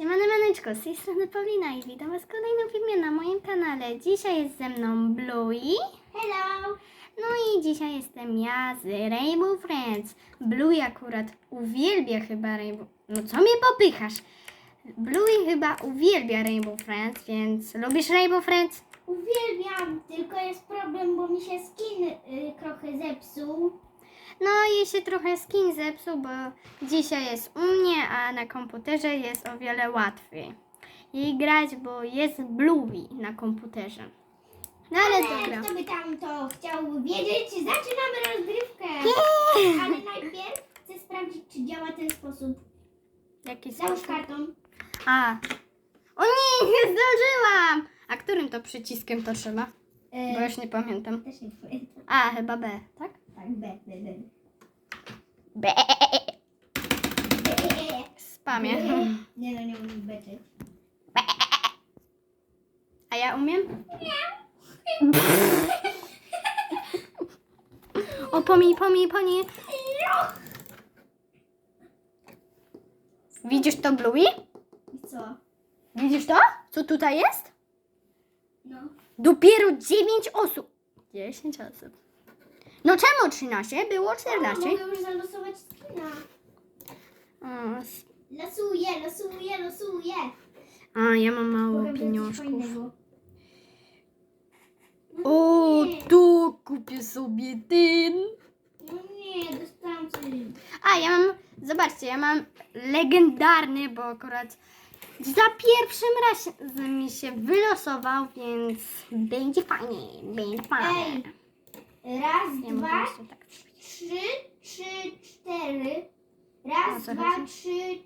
Siemane maneczko, z tej strony Paulina i witam was w kolejnym filmie na moim kanale. Dzisiaj jest ze mną Bluey. Hello! No i dzisiaj jestem ja z Rainbow Friends. Bluey akurat uwielbia chyba Rainbow... No co mnie popychasz? Bluey chyba uwielbia Rainbow Friends, więc lubisz Rainbow Friends? Uwielbiam, tylko jest problem, bo mi się skin y, trochę zepsuł. No jej się trochę skin zepsuł, bo dzisiaj jest u mnie, a na komputerze jest o wiele łatwiej jej grać, bo jest Bluey na komputerze. No ale dobra. kto by tam to chciał wiedzieć, zaczynamy rozgrywkę. Ale najpierw chcę sprawdzić, czy działa ten sposób. Jaki Załóż sposób? kartą. A. O nie, nie zdążyłam! A którym to przyciskiem to trzeba? E, Bo już nie pamiętam. Też nie pamiętam. A, chyba B, tak? Tak, B, B, B. B. Spamie. Nie no, nie umiem beczeć. A ja umiem? O, pomij, pomij, pomij. Widzisz to, Bluey? I co? Widzisz to? Co tutaj jest? No. Dopiero 9 osób. 10 osób. No czemu 13? Było O, 14. mogę już zalosować skina. O, s- Losuję, losuję, losuję. A, ja mam mało Mogę pieniążków. No O, tu kupię sobie ten. No nie, dostałam coś. A, ja mam, zobaczcie, ja mam legendarny, bo akurat za pierwszym razem mi się wylosował, więc będzie fajnie, będzie fajnie. Ej, raz, Ja dwa, tak. trzy, trzy, cztery. O Raz, co dwa, chodzi? trzy,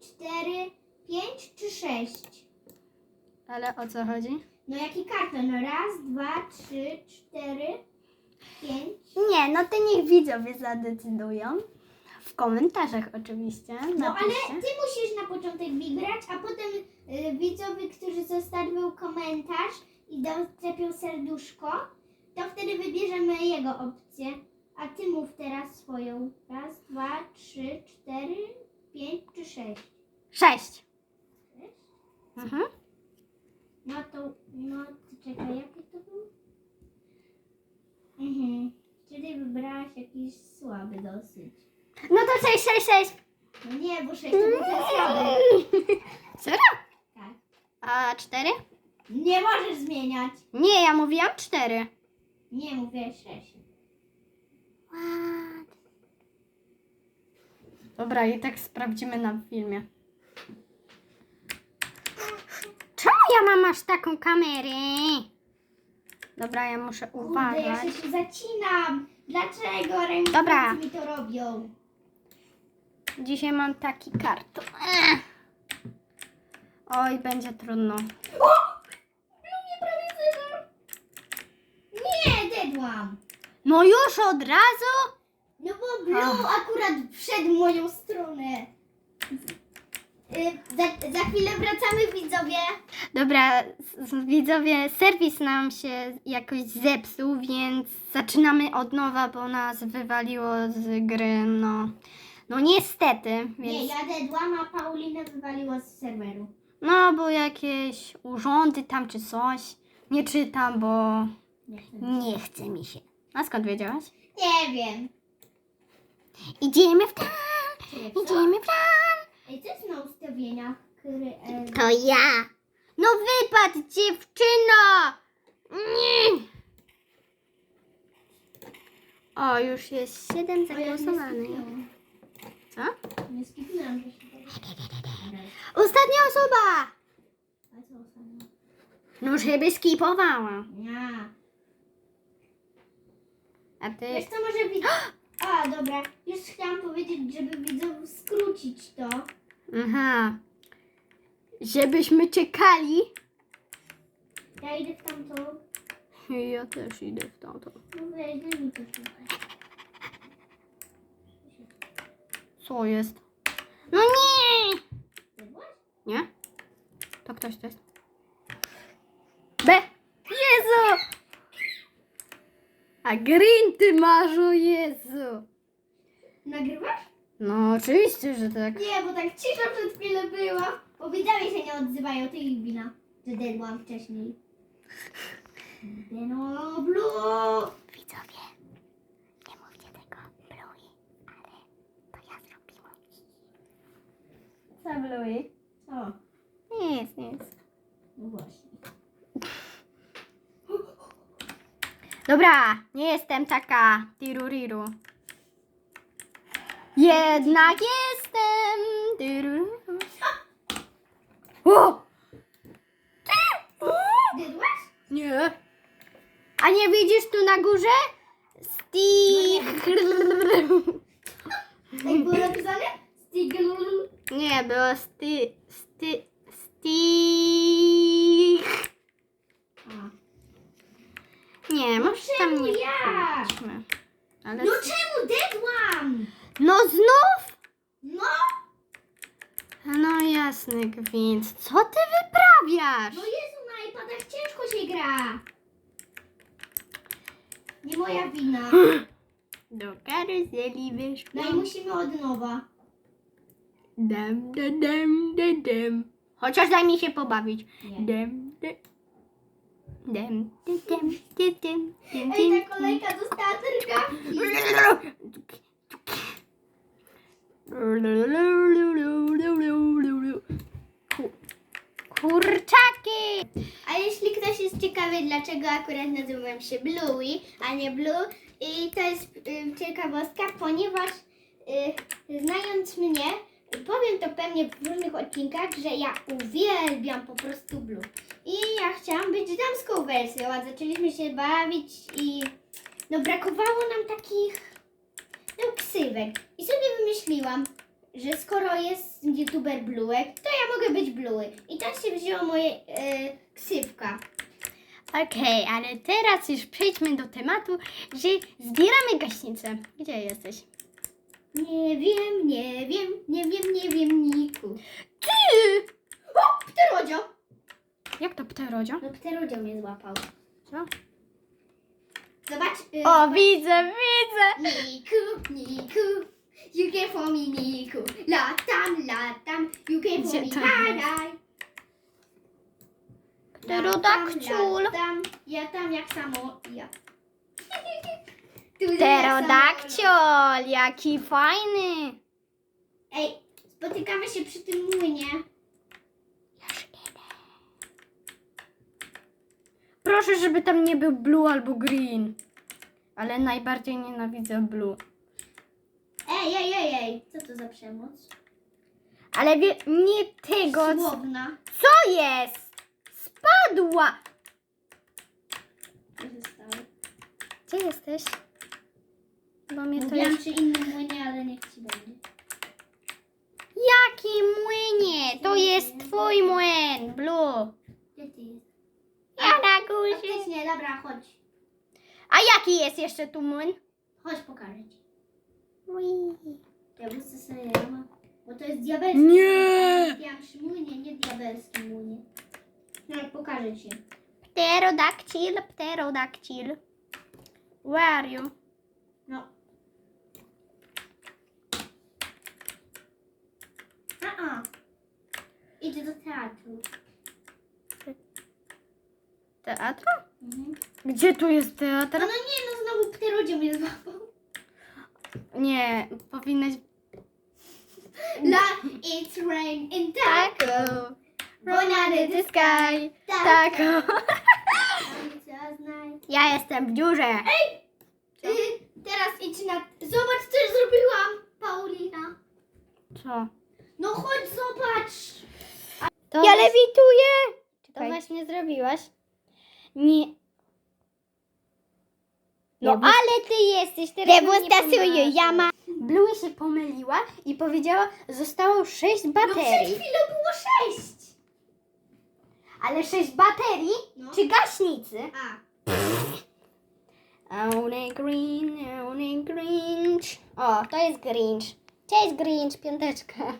cztery, pięć czy sześć? Ale o co chodzi? No jaki karton? No raz, dwa, trzy, cztery, pięć. Nie, no to niech widzowie zadecydują. W komentarzach oczywiście. No ale napiszcie. ty musisz na początek wygrać, a potem y, widzowie, którzy zostawią komentarz i doczepią serduszko, to wtedy wybierzemy jego opcję. A ty mów teraz swoją. Raz, dwa, trzy, cztery, pięć czy sześć. Sześć. Mhm. No to, no to czekaj, jaki to był? Mhm. Czyli wybrałaś jakiś słaby dosyć. No to sześć, sześć, sześć. No nie, bo sześć to był ten słaby. Serio? Tak. A cztery? Nie możesz zmieniać. Nie, ja mówiłam cztery. Nie, mówię sześć. What? Dobra, i tak sprawdzimy na filmie. Czemu ja mam aż taką kamerę? Dobra, ja muszę Kurde, ja uważać. się, się zacinam. Dlaczego ręce Dobra. mi to robią? Dzisiaj mam taki karton. Ech. Oj, będzie trudno. O! No mnie prawie zero. Nie. No już od razu? No bo Blue Ach. akurat wszedł w moją stronę. Y, Za, za chwilę wracamy widzowie. Dobra, widzowie, serwis nam się jakoś zepsuł, więc zaczynamy od nowa, bo nas wywaliło z gry, no. No niestety, Nie, więc... ja dedłam, a Paulinę wywaliło z serweru. No, bo jakieś urządy tam czy coś. Nie czytam, bo Nie, chcę. nie chce mi się. A skąd wiedziałaś? nie wiem. Idziemy w tam, idziemy w tam. Ej, co jest na ustawieniach? Kry, e, To ja. No wypadł, dziewczyno! Nie. O, już jest siedem o, ja nie zagłosowanych. skipnęłam. Co? Nie skipnęłam, że się Ostatnia osoba! A co ostatnio? No, żeby skipowała. Nie. A ty... Wiesz co, może widz... A, dobra. Już chciałam powiedzieć, żeby widzów skrócić to. Aha. Żebyśmy czekali. Ja idę w tamtą. Ja też idę w tamto. No weź, daj mi to trochę. Co jest? No nie! Nie? To ktoś to jest. B! Jezu! A green ty masz, o Jezu! Nagrywasz? No oczywiście, że tak. Nie, bo tak cisza przed chwilą była. nazywają, to ich wina. Że dedłam wcześniej. No, blue! Widzowie, nie mówcie tego Bluey, ale to ja zrobiłam. Co Bluey? Co? Nic, nic. No właśnie. Dobra, nie jestem taka tiruriru. Jednak jestem tiruriru. O! Nie. A nie widzisz tu na górze? Stich. Jak było napisane? Stigl. Nie, było sty, sty, stich. Nie, No może tam czemu nie ja? Ale... No czemu dedłam? no znów? No! No jasny gwint. Co ty wyprawiasz? No Jezu, na iPadach ciężko się gra. Nie moja wina. Do karuzeli No i musimy od nowa. Da, dam, da, dam. Chociaż daj mi się pobawić. Nie. Da, dam, da, dam, da, dam, dam, Ej, ta kolejka dostała drgawki. Ku- Kurczaki! A jeśli ktoś jest ciekawy, dlaczego akurat nazywam się Bluey, a nie Blue, i to jest y, ciekawostka, ponieważ y, znając mnie, powiem to pewnie w różnych odcinkach, że ja uwielbiam po prostu Blue. I ja chciałam być damską wersją, a zaczęliśmy się bawić i no brakowało nam takich no, ksywek. I sobie wymyśliłam, że skoro jest youtuber Bluek, to ja mogę być Bluey. I tak się wzięła moje e, ksywka. Okej, ale teraz już przejdźmy do tematu, że zbieramy gaśnicę. Gdzie jesteś? Nie wiem, nie wiem, nie wiem, nie wiem, Niku. Ty! O, pterodzio! Jak to pterodzio? No pterodzio mnie złapał. Co? Zobacz. y, O, widzę, widzę! Niku, Niku. You came for me, Niku. Latam, latam. You came for Gdzie me, to bye, jest? Latam, ja tam jak samo ja. Tu jak Pterodakciol, jaki fajny! Ej, spotykamy się przy tym młynie. Proszę, żeby tam nie był blue albo green. Ale najbardziej nienawidzę blue. Ej, ej, ej, ej, co to za przemoc? Ale wie, nie tego. Co, Słowna. co jest? Spadła! Co się stało? Gdzie jesteś? Bo mnie to Mówiłam jest... przy innym młynie, ale niech ci będzie. Jaki młynie? To jest twój młyn, blue. Gdzie ty jest? Na górze. Faktycznie, dobra, chodź. A jaki jest jeszcze tu młyn? Chodź, pokażę ci. Ui. Ja muszę sobie rama, bo to jest diabelski. Nie! Ja przy młynie, nie diabelski młynie. No, pokażę ci. Pterodactyl, pterodactyl. Where are you? No. A, a. Idę do teatru. Teatru? Mhm. Gdzie tu jest teatr? No, no nie, no znowu pterodzie mnie złapał. Nie, powinnaś... La, it's rain in taco. Taco. Bonary the sky. Tak. Taco. Ja jestem w dziurze. Ej! Y, teraz idź na... Zobacz, co zrobiłam, Paulina. Co? No chodź, zobacz. To ja lewituję! To Czekaj. właśnie zrobiłaś. Nie. No Dewus- ale ty jesteś teraz mi nie Dewustasuję, ja pomagasz. Blue się pomyliła i powiedziała, zostało 6 No przed baterii. chwilą było sześć. ale 6 baterii No. czy gaśnicy? A, Only green, only Grinch. O, to jest Grinch. Cześć Grinch, piąteczka.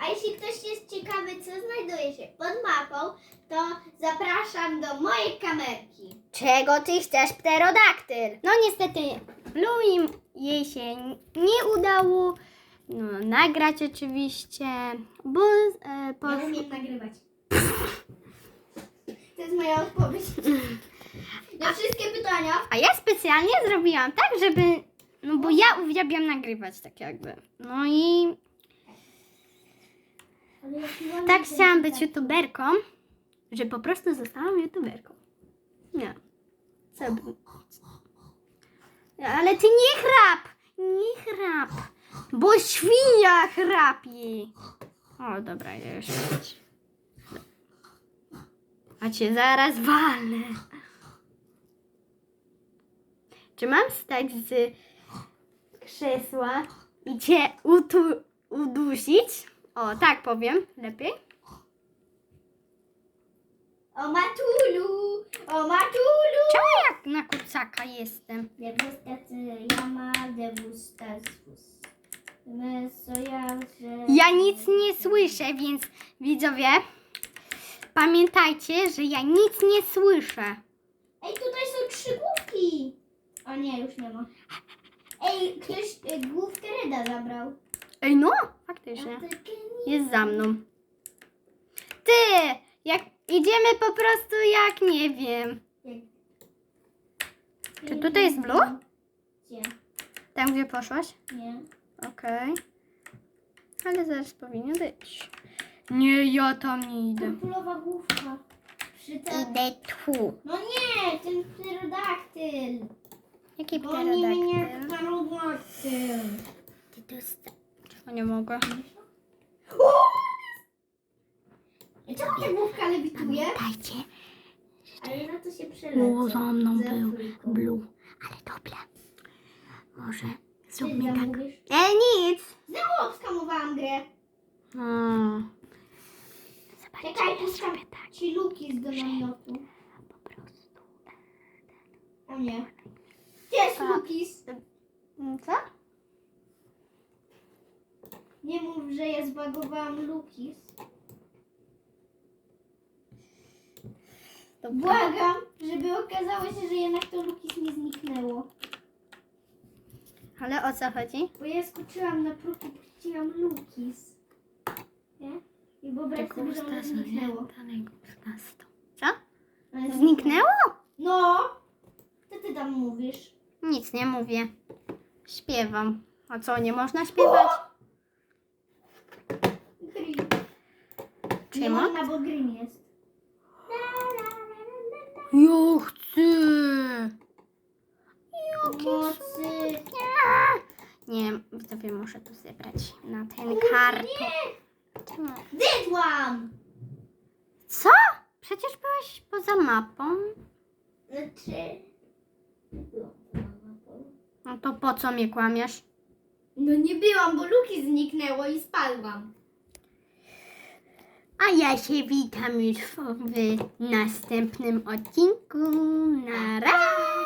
A jeśli ktoś jest ciekawy, co znajduje się pod mapą, to zapraszam do mojej kamerki. Czego ty chcesz, pterodaktyl? No niestety, Blue im jej się nie udało, no, nagrać oczywiście, bo e, po, Ja umiem nagrywać. To jest moja odpowiedź. Na wszystkie pytania. A ja specjalnie zrobiłam tak, żeby. No bo ja uwielbiam nagrywać tak jakby. No i tak chciałam być youtuberką, że po prostu zostałam youtuberką. Nie. Co by... Ale ty nie chrap! Nie chrap! Bo świnia chrapie! O, dobra, ja już A cię zaraz walę. Czy mam wstać z krzesła i cię utu, udusić? O, tak powiem. Lepiej? O Matulu! O Matulu! Czemu jak na kurcaka jestem? Degustacy jama degustastus. Mesojarze. Ja nic nie słyszę, więc widzowie, pamiętajcie, że ja nic nie słyszę. Ej, tutaj są trzy główki! O nie, już nie ma. Ej, ktoś y, główkę Reda zabrał. Ej, no, faktycznie. Jest za mną. Ty, jak idziemy po prostu jak nie wiem. Czy tutaj jest blue? Gdzie? Tam, gdzie poszłaś? Nie. Okej. Ale zaraz powinien być. Nie, ja tam nie idę. Purpurowa główka. Przy. Idę tu. No nie, ten pterodaktyl. Jaki Goni mnie pterodaktyl? pterodaktyl. Ty sta- Czemu nie mogę? I Czemu ta główka lewituje? Pamiętajcie, Ale na to się przelecę. za mną Za był blue. Ale dobra. Może Ty zróbmy tak. zamówisz? E, nic. Znowu obskamowałam grę. Hmm. Zobaczcie, Czekaj, ja puszczam zrobię tak ci luki z namiotu. po prostu. A nie. Gdzie jest. Lukis? Co? Nie mów, że ja zbagowałam Lukis. Błagam, żeby okazało się, że jednak to Lukis nie zniknęło. Ale o co chodzi? Bo ja skoczyłam na próg i puściłam Lukis. Nie? I wyobraź sobie, że ono zniknęło. Co? Ale Zniknęło? No! Co ty tam mówisz? Nic nie mówię. Śpiewam. A co, nie można śpiewać? Ma? można, bo green jest. Ja chcę. Mocy. Nie, widzowie, muszę to zebrać na ten karton. Czemu? Zydłam! Co? Przecież byłeś poza mapą. Znaczy... No to po co mnie kłamiesz? No nie byłam, bo Luki zniknęło i spadłam. A ja się witam już w następnym odcinku. Na razie.